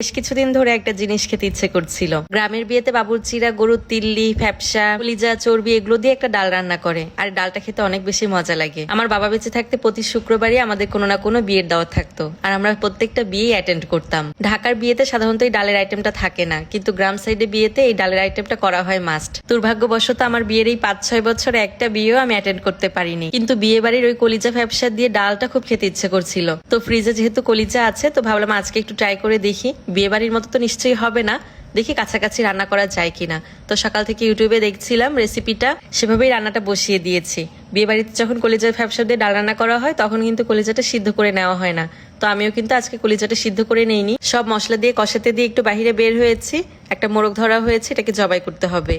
বেশ কিছুদিন ধরে একটা জিনিস খেতে ইচ্ছে করছিল। গ্রামের বিয়েতে বাবুর্চিরা গরুর তিল্লি, ফ্যাপসা, কলিজা, চর্বি এগুলো দিয়ে একটা ডাল রান্না করে। আর ডালটা খেতে অনেক বেশি মজা লাগে। আমার বাবা বেঁচে থাকতে প্রতি শুক্রবারই আমাদের কোনো না কোনো বিয়ের দাওয়াত থাকতো। আর আমরা প্রত্যেকটা বিয়ে অ্যাটেন্ড করতাম। ঢাকার বিয়েতে সাধারণত এই ডালের আইটেমটা থাকে না। কিন্তু গ্রাম সাইডে বিয়েতে এই ডালের আইটেমটা করা হয় মাস্ট দুর্ভাগ্যবশত আমার বিয়ের এই পাঁচ, ছয় বছরে একটা বিয়েও আমি অ্যাটেন্ড করতে পারিনি। কিন্তু বিয়ে বাড়ির ওই কলিজা, ফ্যাপসা দিয়ে ডালটা খুব খেতে ইচ্ছে করছিল। তো ফ্রিজে যেহেতু কলিজা আছে, তো ভাবলাম আজকে একটু ট্রাই করে দেখি। বিয়ে বাড়ির মতো তো নিশ্চয়ই হবে না। দেখি কাছাকাছি রান্না করা যায় কিনা। তো সকাল থেকে ইউটিউবে দেখছিলাম রেসিপিটা। সেভাবেই রান্নাটা বসিয়ে দিয়েছি। বিয়ে বাড়িতে যখন কলিজার ফ্যাপসা দিয়ে ডাল রান্না করা হয়, তখন কিন্তু কলিজাটা সিদ্ধ করে নেওয়া হয় না। তো আমিও কিন্তু আজকে কলিজাটা সিদ্ধ করে নেইনি। সব মশলা দিয়ে, কষাতে দিয়ে একটু বাহিরে বের হয়েছি। একটা মোরগ ধরা হয়েছে, এটাকে জবাই করতে হবে।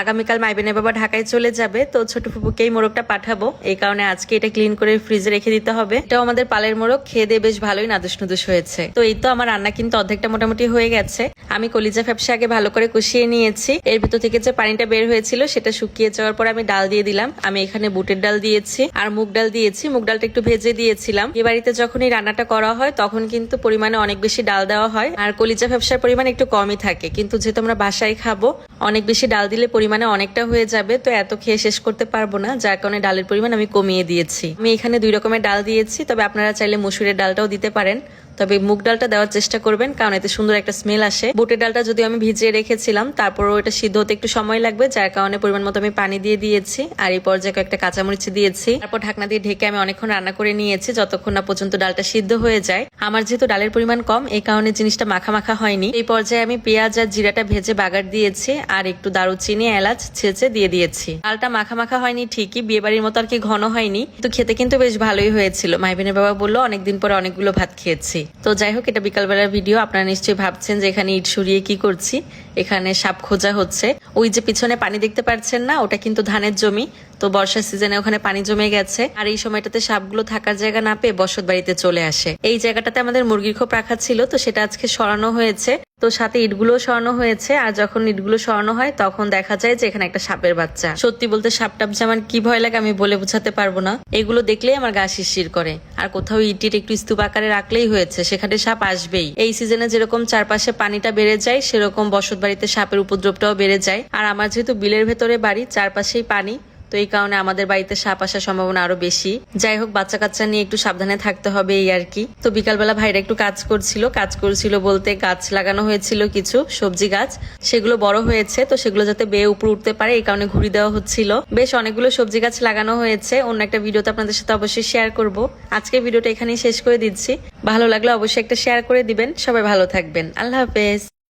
আগামীকাল মাইবেনের বাবা ঢাকায় চলে যাবে, তো ছোট ফুপুকে এই মোরগটা পাঠাবো। এই কারণে আজকে এটা ক্লিন করে ফ্রিজে রেখে দিতে হবে। এটাও আমাদের পালের মোরগ, খেয়ে দিয়ে বেশ ভালোই নাদুস নুদুস হয়েছে। তো এই তো আমার রান্না কিন্তু অর্ধেকটা মোটামুটি হয়ে গেছে। আমি কলিজা ফ্যাপসা আগে ভালো করে কষিয়ে নিয়েছি। এর ভিতর থেকে যে পানিটা বের হয়েছিল, সেটা শুকিয়ে যাওয়ার পর আমি ডাল দিয়ে দিলাম। আমি এখানে বুটের ডাল দিয়েছি আর মুগ ডাল দিয়েছি। মুগ ডালটা একটু ভেজে দিয়েছিলাম। এ বাড়িতে যখন এই রান্নাটা করা হয়, তখন কিন্তু পরিমাণে অনেক বেশি ডাল দেওয়া হয়। আর কলিজা ফ্যাপসার পরিমাণ একটু কমই থাকে। কিন্তু যেহেতু আমরা বাসায় খাব অনেক বেশি ডাল দিলে পরিমাণে অনেকটা হয়ে যাবে, তো এত খেয়ে শেষ করতে পারব না। যার কারণে ডালের পরিমাণ আমি কমিয়ে দিয়েছি। আমি এখানে দুই রকমের ডাল দিয়েছি, তবে আপনারা চাইলে মসুরের ডালটাও দিতে পারেন। তবে মুগ ডালটা দেওয়ার চেষ্টা করবেন, কারণ এতে সুন্দর একটা স্মেল আসে। বুটের ডালটা যদি আমি ভিজিয়ে রেখেছিলাম, তারপরও এটা সিদ্ধ হতে একটু সময় লাগবে, যার কারণে পরিমাণ মতো আমি পানি দিয়ে দিয়েছি, আর এই পর্যায়ে কয়েকটা কাঁচামরিচ দিয়েছি। তারপর ঢাকনা দিয়ে ঢেকে আমি অনেকক্ষণ রান্না করে নিয়েছি, যতক্ষণ না পর্যন্ত ডালটা সিদ্ধ হয়ে যায়। আমার যেহেতু ডালের পরিমাণ কম, এই কারণে জিনিসটা মাখা মাখা হয়নি। এই পর্যায়ে আমি পেঁয়াজ আর জিরাটা ভেজে বাগার দিয়েছি, আর একটু দারুচিনি, এলাচ ছেঁচে দিয়ে দিয়েছি। ডালটা মাখা মাখা হয়নি ঠিকই বিয়ে বাড়ির মতো আর কি ঘন হয়নি তো খেতে কিন্তু বেশ ভালোই হয়েছিল। মাইবিনের বাবা বলল, অনেকদিন পরে অনেকগুলো ভাত খেয়েছি। তো যাই হোক, এটা বিকালবেলার ভিডিও আপনারা নিশ্চয়ই ভাবছেন যে এখানে ইট সরিয়ে কি করছি। এখানে সাপ খোঁজা হচ্ছে। ওই যে পিছনে পানি দেখতে পারছেন না, ওটা কিন্তু ধানের জমি। তো বর্ষার সিজনে ওখানে পানি জমে গেছে। আর এই সময়টাতে সাপগুলো থাকার জায়গা না পেয়ে বসত বাড়িতে চলে আসে। এই জায়গাটাতে আমাদের মুরগির খোপ রাখা ছিল, তো সেটা আজকে সরানো হয়েছে। তো সাথে ইটগুলো সরানো হয়েছে, আর যখন ইটগুলো সরানো হয়, তখন দেখা যায় যে এখানে একটা সাপের বাচ্চা। সত্যি বলতে সাপ টাপ যে আমার কি ভয় লাগে আমি বলে বোঝাতে পারব না। এগুলো দেখলেই আমার গা শিরশির করে। আর কোথাও ইটির একটু স্তূপ আকারে রাখলেই হয়েছে, সেখানে সাপ আসবেই। এই সিজনে যেরকম চারপাশে পানিটা বেড়ে যায়, সেরকম বসত বাড়িতে সাপের উপদ্রবটাও বেড়ে যায়। আর আমার যেহেতু বিলের ভেতরে বাড়ি, চারপাশেই পানি তো এই কারণে আমাদের বাড়িতে সাপ আসার সম্ভাবনা আরও বেশি। যাই হোক বাচ্চা কাচ্চা নিয়ে একটু সাবধানে থাকতে হবে এই আর কি। তো বিকালবেলা ভাইরা একটু কাজ করছিল। কাজ করছিল বলতে গাছ লাগানো হয়েছিল কিছু, সবজি গাছ। সেগুলো বড় হয়েছে, তো সেগুলো যাতে বেয়ে উপর উঠতে পারে, এই কারণে ঘুরি দেওয়া হচ্ছিল। বেশ অনেকগুলো সবজি গাছ লাগানো হয়েছে। অন্য একটা ভিডিওতে আপনাদের সাথে অবশ্যই শেয়ার করব। আজকে ভিডিওটা এখানেই শেষ করে দিচ্ছি। ভালো লাগলে অবশ্যই একটা শেয়ার করে দিবেন। সবাই ভালো থাকবেন। আল্লাহ হাফেজ।